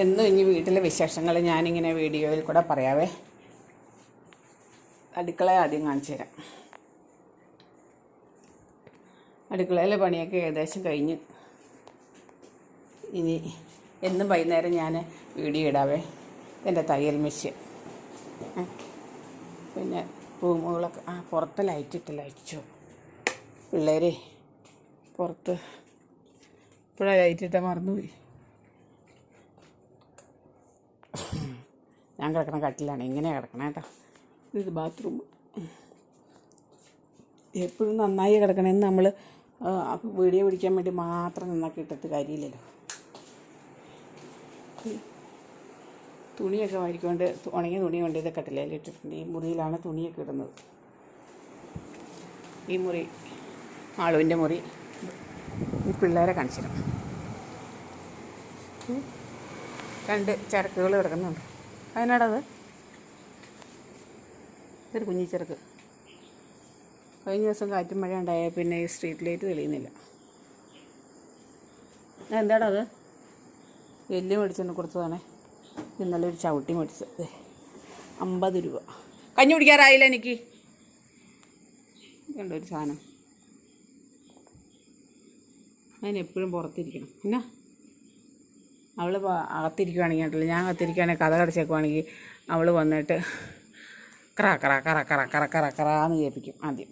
എന്നും ഇനി വീട്ടിലെ വിശേഷങ്ങൾ ഞാനിങ്ങനെ വീഡിയോയിൽ കൂടെ പറയാവേ. അടുക്കള ആദ്യം കാണിച്ചു തരാം. അടുക്കളയിലെ പണിയൊക്കെ ഏകദേശം കഴിഞ്ഞ്. ഇനി എന്നും വൈകുന്നേരം ഞാൻ വീഡിയോ ഇടാവേ. എന്റെ തയ്യൽ മെഷീൻ. പിന്നെ റൂമുകളൊക്കെ ആ പുറത്ത് ലൈറ്റ് ഇട്ട് ലൈറ്റോ പിള്ളേരെ പുറത്ത് ഇപ്പോഴാണ് ലൈറ്റ് ഇട്ടാൽ മറന്നുപോയി. ഞാൻ കിടക്കുന്ന കട്ടിലാണ്. ഇങ്ങനെയാണ് കിടക്കണേ കേട്ടോ ഇത് ബാത്റൂം എപ്പോഴും നന്നായി കിടക്കണമെന്ന് നമ്മൾ വീഡിയോ പിടിക്കാൻ വേണ്ടി മാത്രം നന്നാക്കി ഇട്ടത് കാര്യമില്ലല്ലോ. തുണിയൊക്കെ വാരിക്കൊണ്ട് ഉണങ്ങിയ തുണി കൊണ്ട് ഇത് കട്ടിലയിൽ ഇട്ടിട്ടുണ്ട്. ഈ മുറിയിലാണ് തുണിയൊക്കെ ഇടുന്നത്. ഈ മുറി ആളുവിന്റെ മുറി. ഈ പിള്ളേരെ കാണിച്ചിരുന്നു. രണ്ട് ചരക്കുകൾ കിടക്കുന്നുണ്ട്. അതിനാടത്? ഇതൊരു കുഞ്ഞി ചെറുക്ക്. കഴിഞ്ഞ ദിവസം കാറ്റും മഴ ഉണ്ടായ പിന്നെ ഈ സ്ട്രീറ്റ് ലൈറ്റ് തെളിയുന്നില്ല. എന്താടാ അത് എല്ല് മേടിച്ചുകൊണ്ട് കൊടുത്തതാണേ. ഇന്നലെ ഒരു ചവിട്ടി മേടിച്ചത്. അമ്പത് രൂപ. കഞ്ഞി കുടിക്കാറായില്ല എനിക്ക്? കണ്ടോ ഒരു സാധനം. ഞാൻ എപ്പോഴും പുറത്തിരിക്കണം. പിന്നെ അവൾ അകത്തിരിക്കുവാണെങ്കിൽ കേട്ടില്ല ഞാൻ അകത്തിരിക്കുകയാണെങ്കിൽ കഥ കടച്ചേക്കുവാണെങ്കിൽ അവൾ വന്നിട്ട് കറ കറ കറ കറ കറ കറ കറാന്ന് കേൾപ്പിക്കും ആദ്യം.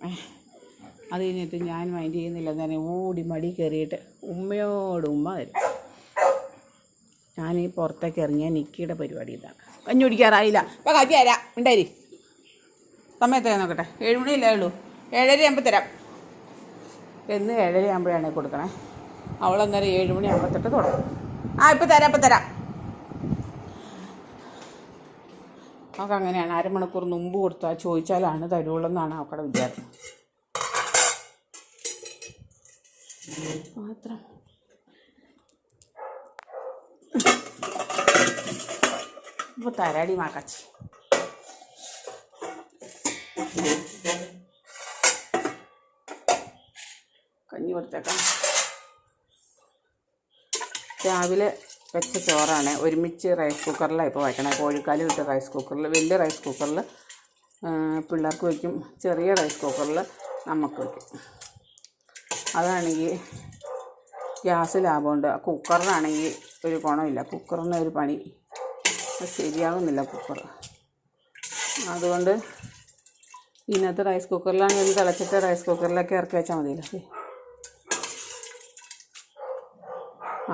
അത് കഴിഞ്ഞിട്ട് ഞാൻ മൈൻഡ് ചെയ്യുന്നില്ല തന്നെ ഓടി മടി കയറിയിട്ട് ഉമ്മയോട് ഉമ്മ തരും ഞാൻ ഈ പുറത്തേക്ക് ഇറങ്ങിയ നിക്കിയുടെ പരിപാടി ഇതാണ് കഞ്ഞി കുടിക്കാറായില്ല. ഇപ്പം കാറ്റി തരാം. ഉണ്ടായി സമയത്ത് നോക്കട്ടെ? ഏഴ് മണിയല്ലേ ഉള്ളൂ. ഏഴര ആകുമ്പോൾ തരാം. എന്ന് ഏഴര ആകുമ്പോഴാണ് കൊടുക്കണേ. അവളന്നേരം ഏഴ് മണി ആകുമ്പോഴത്തേട്ട് തുടങ്ങും. ആ ഇപ്പം തരാം ഇപ്പം തരാം. അവൾക്ക് അങ്ങനെയാണ് അരമണിക്കൂർ മുമ്പ് കൊടുത്താൽ ചോദിച്ചാലാണ് തരുള്ളൂ എന്നാണ് അവക്കടെ വിചാരം. മാത്രം ഇപ്പോൾ തരാടി മാക്കാച്ചി കഞ്ഞി കൊടുത്തേക്കാം. രാവിലെ വെച്ച ചോറാണ്. ഒരുമിച്ച് റൈസ് കുക്കറിലാണ് ഇപ്പോൾ വയ്ക്കണേ കോഴിക്കാലി ഇട്ട് റൈസ് കുക്കറിൽ വലിയ റൈസ് കുക്കറിൽ പിള്ളേർക്ക് വയ്ക്കും ചെറിയ റൈസ് കുക്കറിൽ നമുക്ക് വയ്ക്കും അതാണെങ്കിൽ ഗ്യാസ് ലാഭമുണ്ട് കുക്കറിനാണെങ്കിൽ ഒരു ഗുണമില്ല കുക്കറിന് ഒരു പണി ശരിയാകുന്നില്ല കുക്കർ അതുകൊണ്ട് ഇന്നത്തെ റൈസ് കുക്കറിലാണെങ്കിൽ തിളച്ചിട്ട് റൈസ് കുക്കറിലൊക്കെ ഇറക്കി വെച്ചാൽ മതിയല്ലോ.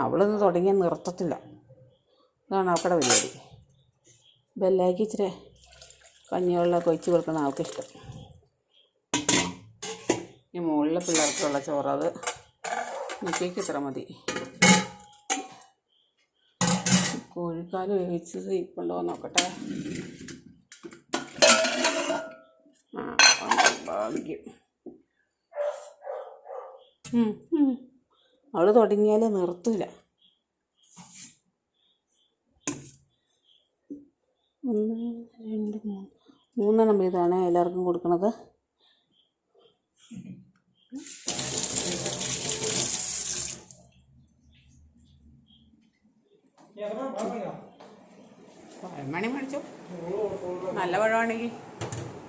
അവളൊന്ന് തുടങ്ങിയ നിർത്തത്തില്ല. ഇതാണ് അവക്കടെ പരിപാടി. ബെല്ലാക്കി ഇച്ചിരി കഞ്ഞിവെള്ളമൊക്കെ ഒഴിച്ച് കൊടുക്കുന്ന ആൾക്ക് ഇഷ്ടം ഈ മുകളിലെ പിള്ളേർക്കുള്ള ചോറ് അത് നിൽക്കേക്ക് ഇത്ര മതി. കോഴിക്കാൽ വേവിച്ചത് ഇപ്പുണ്ടോ നോക്കട്ടെ. ആ ഭാഗ്യം ഉം. തുടങ്ങിയാൽ നിർത്തില്ല ഒന്ന് രണ്ട് മൂന്ന്. മൂന്നെണ്ണം വീതമാണ് എല്ലാവർക്കും കൊടുക്കുന്നത് പഴമണി മേടിച്ചു. നല്ല പഴമാണെങ്കിൽ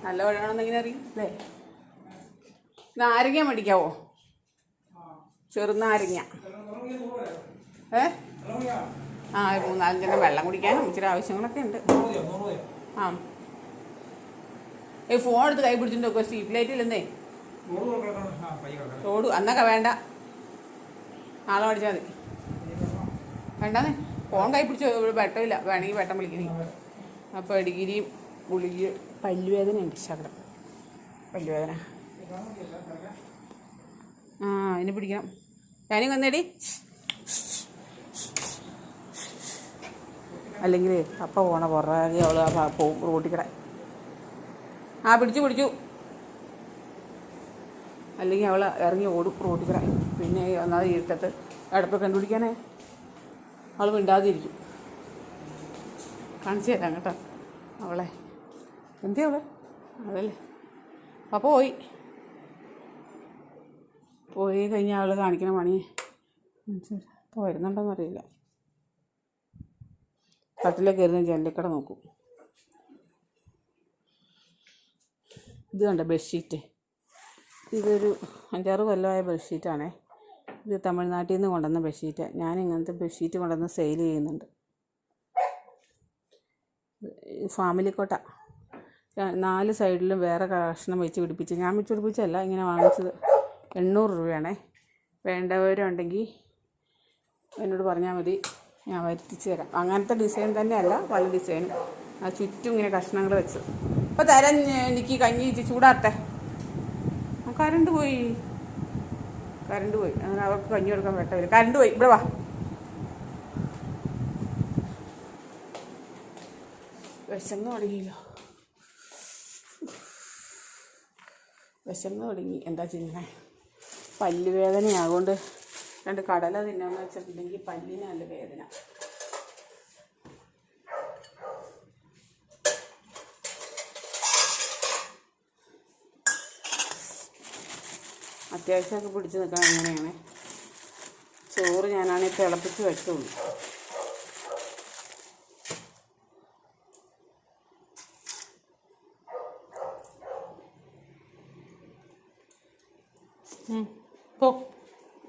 നല്ല പഴമാണെന്നെങ്കിൽ അറിയും? അല്ലേ? നാരങ്ങ മേടിക്കാവോ? ചെറുനാരങ്ങ. ഏ? ആ ഒരു മൂന്നാലഞ്ചെണ്ണം വെള്ളം കുടിക്കാനും ഇച്ചിരി ആവശ്യങ്ങളൊക്കെ ഉണ്ട്. ആ. ഏ ഫോൺ എടുത്ത് കൈ പിടിച്ചിട്ട് നോക്കുക സ്ട്രീറ്റ് ലൈറ്റ് ഇല്ലെന്നേ. റോഡ് അന്നൊക്കെ വേണ്ട. നാളെ മേടിച്ചാൽ മതി. വേണ്ടെന്നേ. ഫോൺ കൈ പിടിച്ച് വെട്ടമില്ല. വേണമെങ്കിൽ വെട്ടം വിളിക്കണേ അപ്പോൾ ഇടുകിരിയും ഗുളിക പല്ലുവേദനയുണ്ട് ശകലം. പല്ലുവേദന. ആ അതിനെ പിടിക്കണം. ഞാനും വന്നേടി. അല്ലെങ്കിൽ അപ്പ പോണ പുറകെ അവൾ ആ പോവും ആ പിടിച്ചു പിടിച്ചു. അല്ലെങ്കിൽ അവൾ ഇറങ്ങി ഓടും റോട്ടിക്കട പിന്നെ ഒന്നാമത് ഇരുട്ടത്ത് അടുപ്പ് കണ്ടുപിടിക്കാനേ. അവൾ മിണ്ടാതിരിക്കും. കാണിച്ചു തരാം കേട്ടോ അവളെ. എന്തിയാ അവളെ? അതല്ലേ അപ്പോൾ പോയി. പോയി കഴിഞ്ഞാൽ അവൾ കാണിക്കണ പണി ഇപ്പോൾ വരുന്നുണ്ടോയെന്ന് അറിയില്ല. കട്ടിലേക്ക് കയറുന്ന ജനലിക്കട നോക്കും. ഇത് കണ്ട ബെഡ്ഷീറ്റ്? ഇതൊരു അഞ്ചാറ് കൊല്ലമായ ബെഡ്ഷീറ്റാണേ. ഇത് തമിഴ്നാട്ടിൽ നിന്ന് കൊണ്ടുവന്ന ബെഡ്ഷീറ്റ്. ഞാൻ ഇങ്ങനത്തെ ബെഡ്ഷീറ്റ് കൊണ്ടുവന്ന് സെയിൽ ചെയ്യുന്നുണ്ട്. ഫാമിലി കോട്ട. നാല് സൈഡിലും വേറെ കഷ്ണം വെച്ച് പിടിപ്പിച്ച് ഞാൻ വെച്ച് പിടിപ്പിച്ചല്ല ഇങ്ങനെ വാങ്ങിച്ചത്. എണ്ണൂറ് രൂപയാണേ. വേണ്ടവരുണ്ടെങ്കിൽ എന്നോട് പറഞ്ഞാൽ മതി. ഞാൻ വരുത്തിച്ച് തരാം. അങ്ങനത്തെ ഡിസൈൻ തന്നെയല്ല പല ഡിസൈനും. ആ ചുറ്റും ഇങ്ങനെ കഷ്ണങ്ങൾ വെച്ച്. അപ്പോൾ തരാൻ എനിക്ക് കഞ്ഞി ഇച്ചി ചൂടാത്തേ ആ, കറണ്ട് പോയി. കറണ്ട് പോയി. അങ്ങനെ അവർക്ക് കഞ്ഞി കൊടുക്കാൻ പറ്റില്ല കറണ്ട് പോയി. ഇവിടെ വാ. വിശന്ന് തുടങ്ങിയല്ലോ. വിശന്ന് തുടങ്ങി. എന്താ ചെയ്യുന്നത് പല്ല് വേദനയാകൊണ്ട് രണ്ട് കടല തിന്നാന്ന് വെച്ചിട്ടുണ്ടെങ്കിൽ പല്ലിന് നല്ല വേദന. അത്യാവശ്യമൊക്കെ പിടിച്ച് നിൽക്കാൻ അങ്ങനെയാണ് ചോറ് ഞാനാണെങ്കിൽ തിളപ്പിച്ച് വെച്ചുള്ളൂ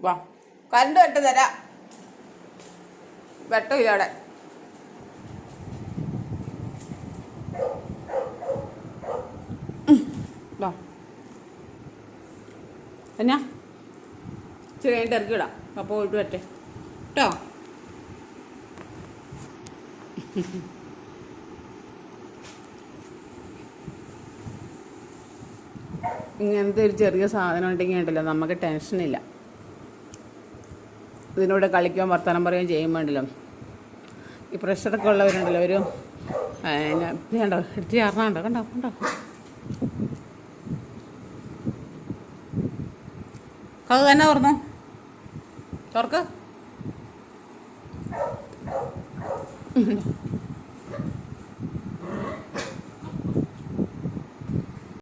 വാ. കരണ്ട് വെട്ട് തരാം. വെട്ടമില്ല അവിടെ വാ. എന്നാ? ചെറിയ കഴിഞ്ഞിട്ട് ഇറക്കി വിടാം. അപ്പോൾ പോയിട്ട് വരട്ടെ കേട്ടോ ഇങ്ങനത്തെ ഒരു ചെറിയ സാധനം ഉണ്ടെങ്കിൽ ഉണ്ടല്ലോ നമുക്ക് ടെൻഷനില്ല. ഇതിനൂടെ കളിക്കുകയും വർത്തമാനം പറയുകയും ചെയ്യുമ്പോണ്ടല്ലോ ഈ പ്രഷറൊക്കെ ഉള്ളവരുണ്ടല്ലോ ഒരു കണ്ടോ എടുത്ത് ചേർന്നാണ്ടോ കണ്ടോ കണ്ടോ? കഥ തന്നെ തുറന്നു തുറക്ക്.